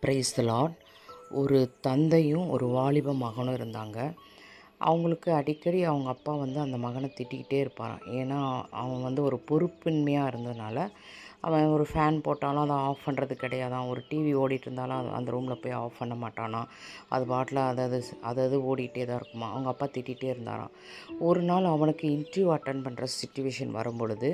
Price ஒரு தந்தையும் ஒரு வாலிப மகனும் இருந்தாங்க. அவங்களுக்கு அடிக்கடி அவங்க அப்பா வந்து அந்த மகனை திட்டிக்கிட்டே இருப்பாராம். ஏன்னா அவன் வந்து ஒரு பொறுப்பின்மையாக இருந்ததுனால அவன் ஒரு ஃபேன் போட்டாலும் அதை ஆஃப் பண்ணுறது கிடையாதான் ஒரு டிவி ஓடிட்டு இருந்தாலும் அது அந்த ரூமில் போய் ஆஃப் பண்ண மாட்டானாம் அது பாட்டில் அதது அது அது ஓடிட்டே தான் இருக்குமா? அவங்க அப்பா திட்டிகிட்டே இருந்தாராம். ஒரு நாள் அவனுக்கு இன்டர்வியூ அட்டன் பண்ணுற சுச்சுவேஷன் வரும் பொழுது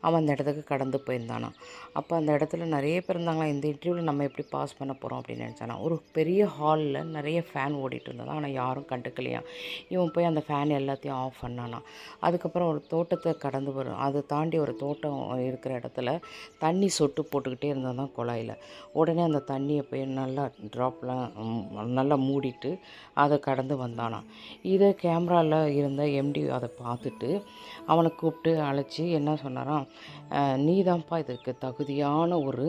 அவன் அந்த இடத்துக்கு கடந்து போயிருந்தானாம். அப்போ அந்த இடத்துல நிறைய பேர் இருந்தாங்களா இந்த இன்டர்வியூவில் நம்ம எப்படி பாஸ் பண்ண போகிறோம் அப்படின்னு நினச்சானா ஒரு பெரிய ஹாலில் நிறைய ஃபேன் ஓடிட்டு இருந்தாலும் ஆனால் யாரும் கண்டுக்கலையா? இவன் போய் அந்த ஃபேன் எல்லாத்தையும் ஆஃப் பண்ணானா அதுக்கப்புறம் ஒரு தோட்டத்தை கடந்து வரும் அதை தாண்டி ஒரு தோட்டம் இருக்கிற இடத்துல தண்ணி சொட்டு போட்டுக்கிட்டே இருந்தால் தான் குழாயில். உடனே அந்த தண்ணியை போய் நல்லா ட்ராப்லாம் நல்லா மூடிட்டு அதை கடந்து வந்தானான் இதை கேமராவில் இருந்த எம்டி அதை பார்த்துட்டு அவனை கூப்பிட்டு அழைச்சி என்ன சொன்னாராம் நீ தான்ப்பா இதுக்கு தகுதியான ஒரு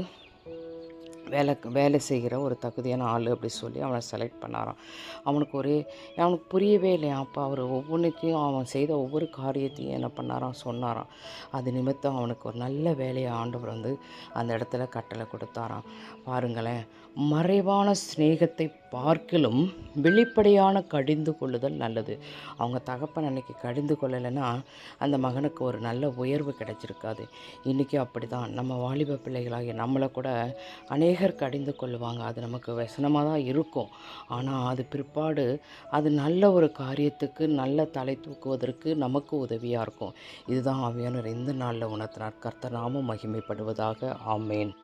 வேலை வேலை செய்கிற ஒரு தகுதியான ஆள் அப்படி சொல்லி அவனை செலக்ட் பண்ணாராம். அவனுக்கு ஒரு அவனுக்கு புரியவே இல்லையா? அப்போ அவர் ஒவ்வொன்றுத்தையும் அவன் செய்த ஒவ்வொரு காரியத்தையும் என்ன பண்ணாராம்? சொன்னாராம். அது நிமித்தம் அவனுக்கு ஒரு நல்ல வேலையை ஆண்டவர் வந்து அந்த இடத்துல கட்டளை கொடுத்தாராம். பாருங்களேன் மறைவான சிநேகத்தை பார்க்கலும் வெளிப்படையான கடிந்து கொள்ளுதல் நல்லது. அவங்க தகப்பன் அன்னைக்கு கடிந்து கொள்ளலைன்னா அந்த மகனுக்கு ஒரு நல்ல உயர்வு கிடைச்சிருக்காது. இன்றைக்கி அப்படி தான் நம்ம வாலிப பிள்ளைகளாகிய நம்மளை கூட அநேகர் கடிந்து கொள்ளுவாங்க அது நமக்கு வசனமாக தான் இருக்கும். ஆனால் அது பிற்பாடு அது நல்ல ஒரு காரியத்துக்கு நல்ல தலை தூக்குவதற்கு நமக்கு உதவியாக இருக்கும். இதுதான் ஆவியானவர் இந்த நாளில் உணர்த்தினார். கர்த்தர் மகிமைப்படுவதாக. ஆமேன்.